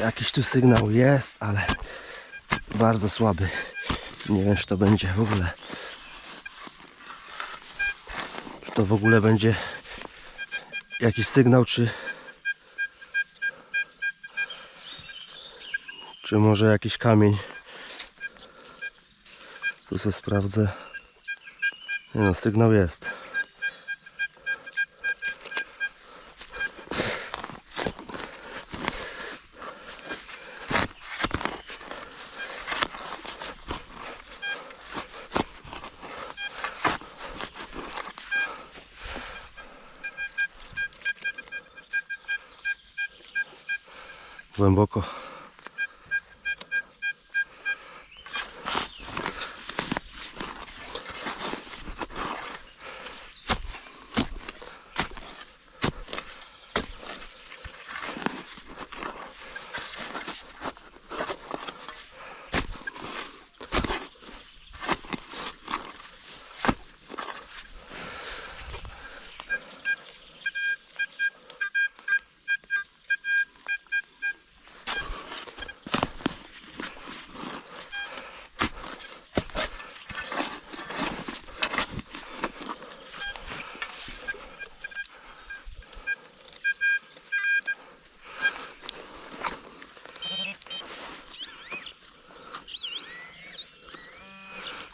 Jakiś tu sygnał jest, ale bardzo słaby. Nie wiem, czy to będzie w ogóle. Czy to w ogóle będzie jakiś sygnał, czy. Czy może jakiś kamień. Tu sobie sprawdzę. Nie no, sygnał jest. Głęboko.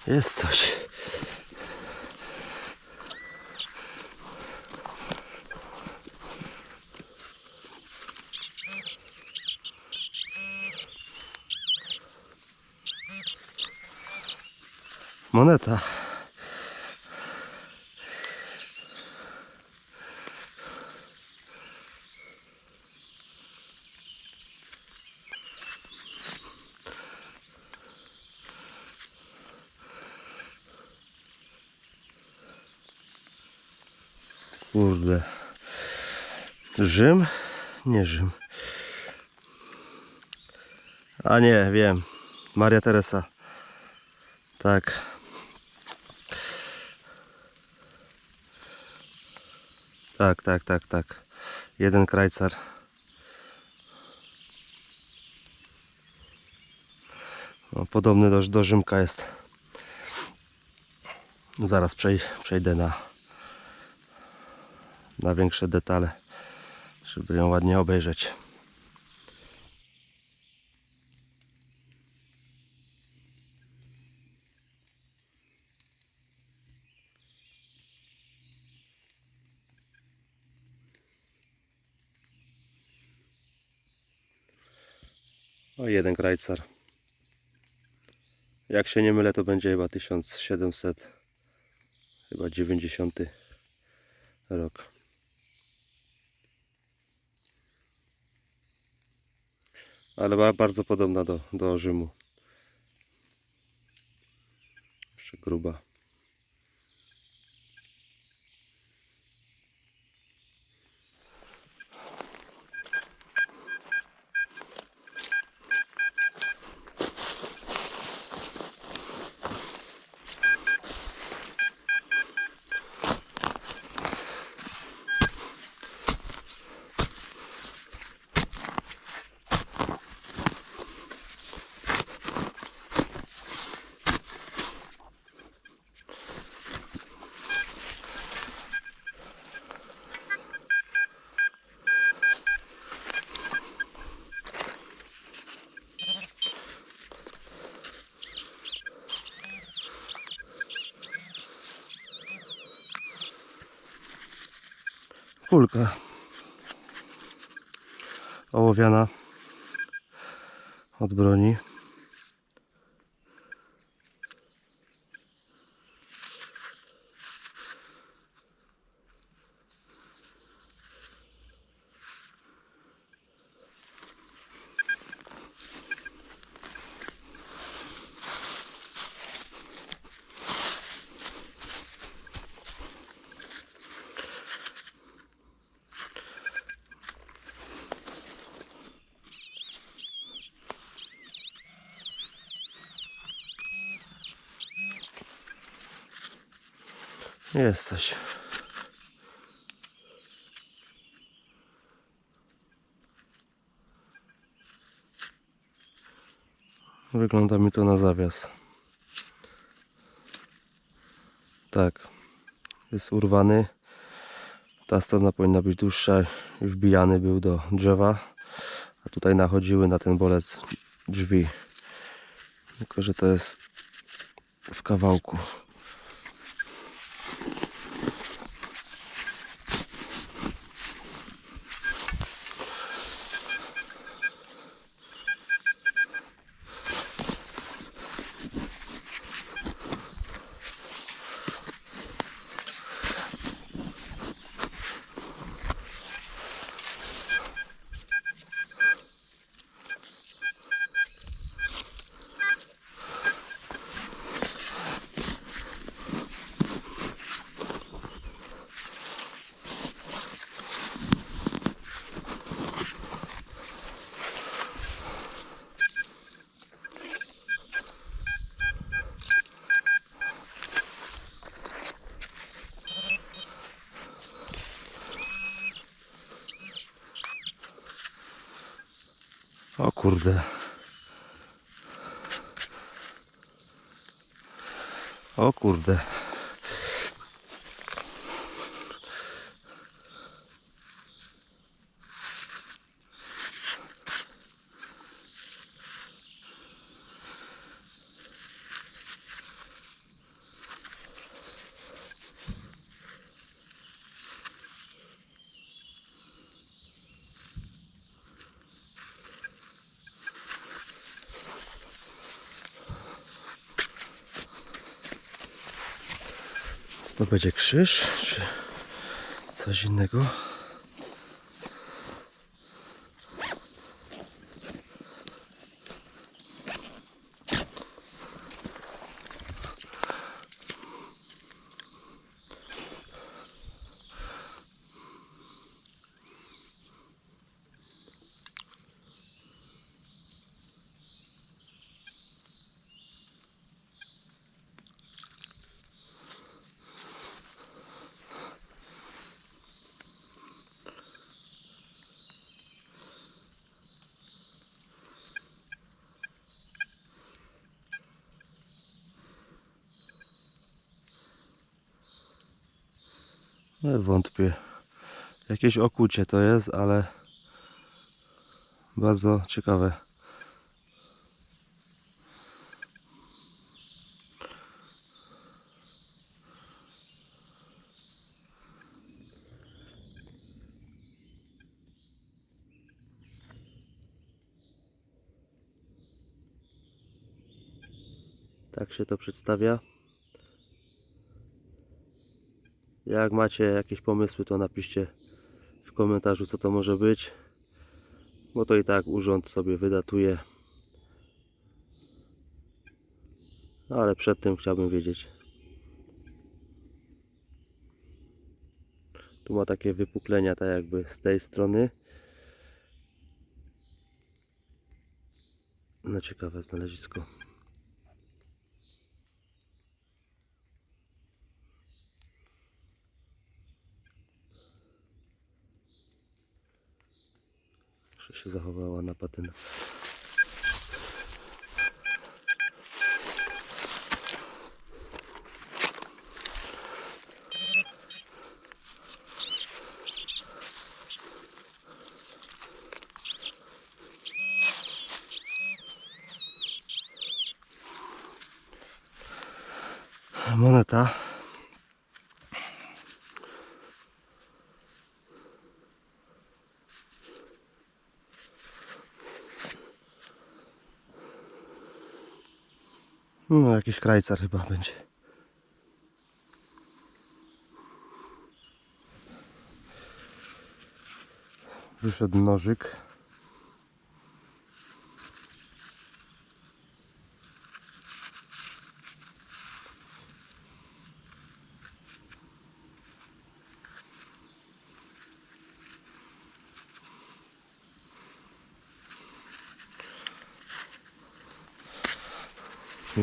Jest coś. Moneta. Kurde. Rzym? Nie Rzym. A nie, wiem. Maria Teresa. Tak. Tak, tak, tak, tak. Jeden krajcar. No, podobny do, do Rzymka jest. Zaraz przej, przejdę na, na większe detale, żeby ją ładnie obejrzeć. O, jeden krajcar. Jak się nie mylę, to będzie chyba 1700, chyba 90 rok. Ale ba- bardzo podobna do, do Rzymu. Jeszcze gruba. Kulka ołowiana od broni. Jest coś. Wygląda mi to na zawias. Tak. Jest urwany. Ta strona powinna być dłuższa i wbijany był do drzewa. A tutaj nachodziły na ten bolec drzwi. Tylko, że to jest w kawałku. O kurde. O kurde. To będzie krzyż? Czy coś innego? Wątpię. Jakieś okucie to jest, ale bardzo ciekawe. Tak się to przedstawia. Jak macie jakieś pomysły, to napiszcie w komentarzu, co to może być. Bo to i tak urząd sobie wydatuje. Ale przed tym chciałbym wiedzieć. Tu ma takie wypuklenia, tak jakby z tej strony. No ciekawe znalezisko. Się zachowała na patyna. Moneta. No, jakiś krajcar chyba będzie. Wyszedł nożyk.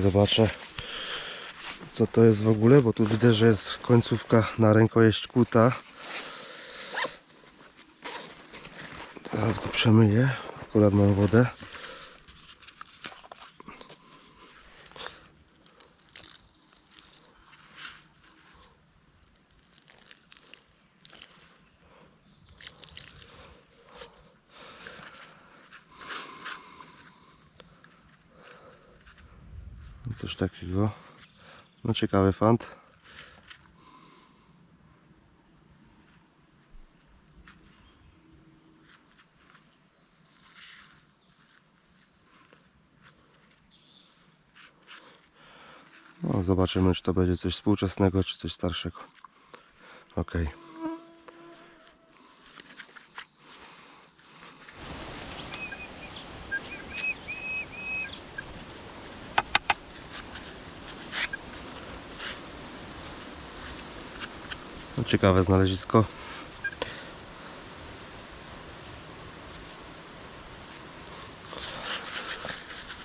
Zobaczę co to jest w ogóle, bo tu widzę, że jest końcówka na rękojeść kuta. Teraz go przemyję, akurat mam wodę. Coś takiego. No ciekawy fant. No, zobaczymy, czy to będzie coś współczesnego, czy coś starszego. Ok. Ciekawe znalezisko.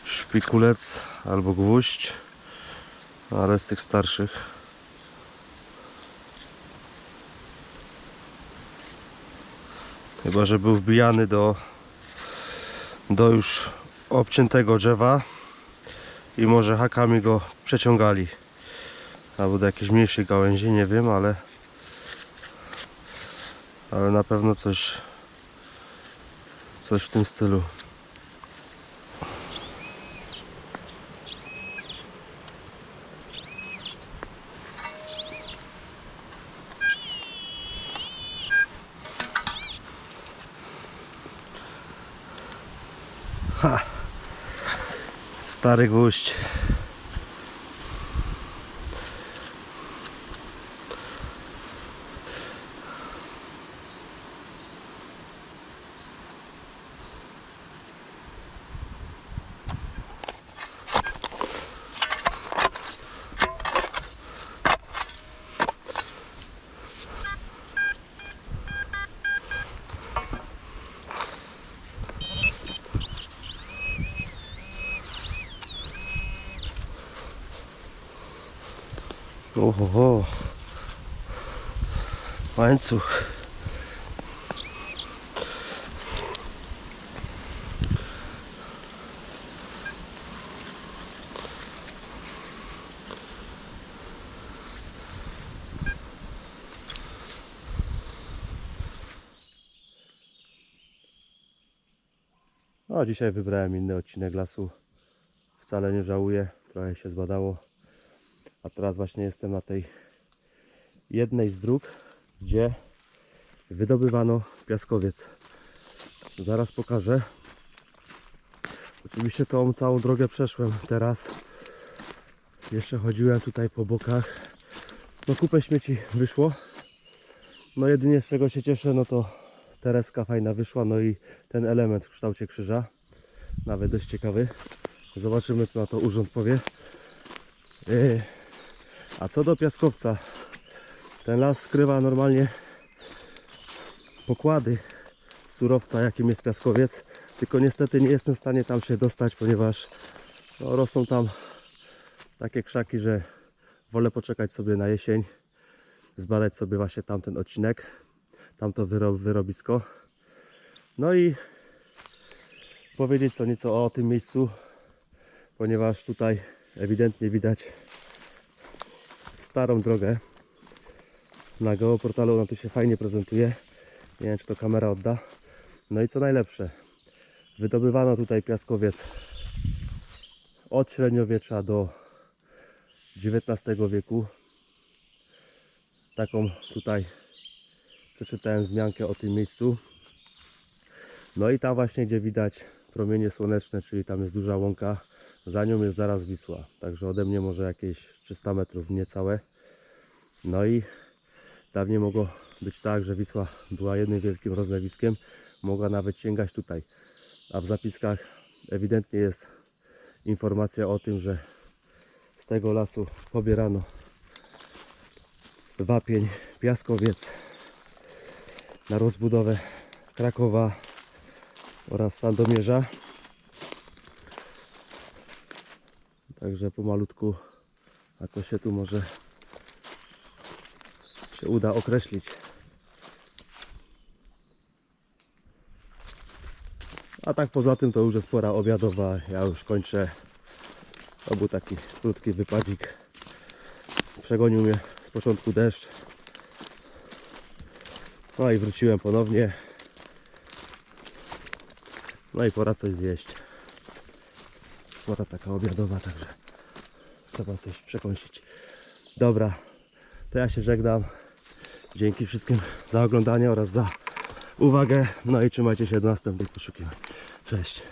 Szpikulec albo gwóźdź, ale z tych starszych. Chyba, że był wbijany do, do już obciętego drzewa i może hakami go przeciągali. Albo do jakiejś mniejszej gałęzi, nie wiem, ale ale na pewno coś coś w tym stylu. Ha! Stary gwóźdź. Oho, łańcuch. No, dzisiaj wybrałem inny odcinek lasu. Wcale nie żałuję, trochę się zbadało. A teraz właśnie jestem na tej jednej z dróg, gdzie wydobywano piaskowiec. Zaraz pokażę. Oczywiście tą całą drogę przeszłem teraz. Jeszcze chodziłem tutaj po bokach. No kupę śmieci wyszło. No jedynie z czego się cieszę, no to tereska fajna wyszła, no i ten element w kształcie krzyża. Nawet dość ciekawy. Zobaczymy co na to urząd powie. Yy. A co do piaskowca, ten las skrywa normalnie pokłady surowca, jakim jest piaskowiec. Tylko niestety nie jestem w stanie tam się dostać, ponieważ no, rosną tam takie krzaki, że wolę poczekać sobie na jesień, zbadać sobie właśnie tamten odcinek, tamto wyro wyrobisko. No i powiedzieć co nieco o tym miejscu, ponieważ tutaj ewidentnie widać starą drogę. Na geoportalu ona tu się fajnie prezentuje. Nie wiem, czy to kamera odda. No i co najlepsze, wydobywano tutaj piaskowiec od średniowiecza do XIX wieku. Taką tutaj przeczytałem wzmiankę o tym miejscu. No i tam właśnie, gdzie widać promienie słoneczne, czyli tam jest duża łąka, za nią jest zaraz Wisła. Także ode mnie może jakieś 300 metrów niecałe. No i dawniej mogło być tak, że Wisła była jednym wielkim rozlewiskiem. Mogła nawet sięgać tutaj. A w zapiskach ewidentnie jest informacja o tym, że z tego lasu pobierano wapień, piaskowiec na rozbudowę Krakowa oraz Sandomierza. Także pomalutku, a co się tu może się uda określić. A tak poza tym to już jest pora obiadowa. Ja już kończę. To był taki krótki wypadzik. Przegonił mnie z początku deszcz. No i wróciłem ponownie. No i pora coś zjeść. Pora taka obiadowa, także trzeba coś przekąsić. Dobra, to ja się żegnam. Dzięki wszystkim za oglądanie oraz za uwagę. No i trzymajcie się do następnych poszukiwań. Cześć.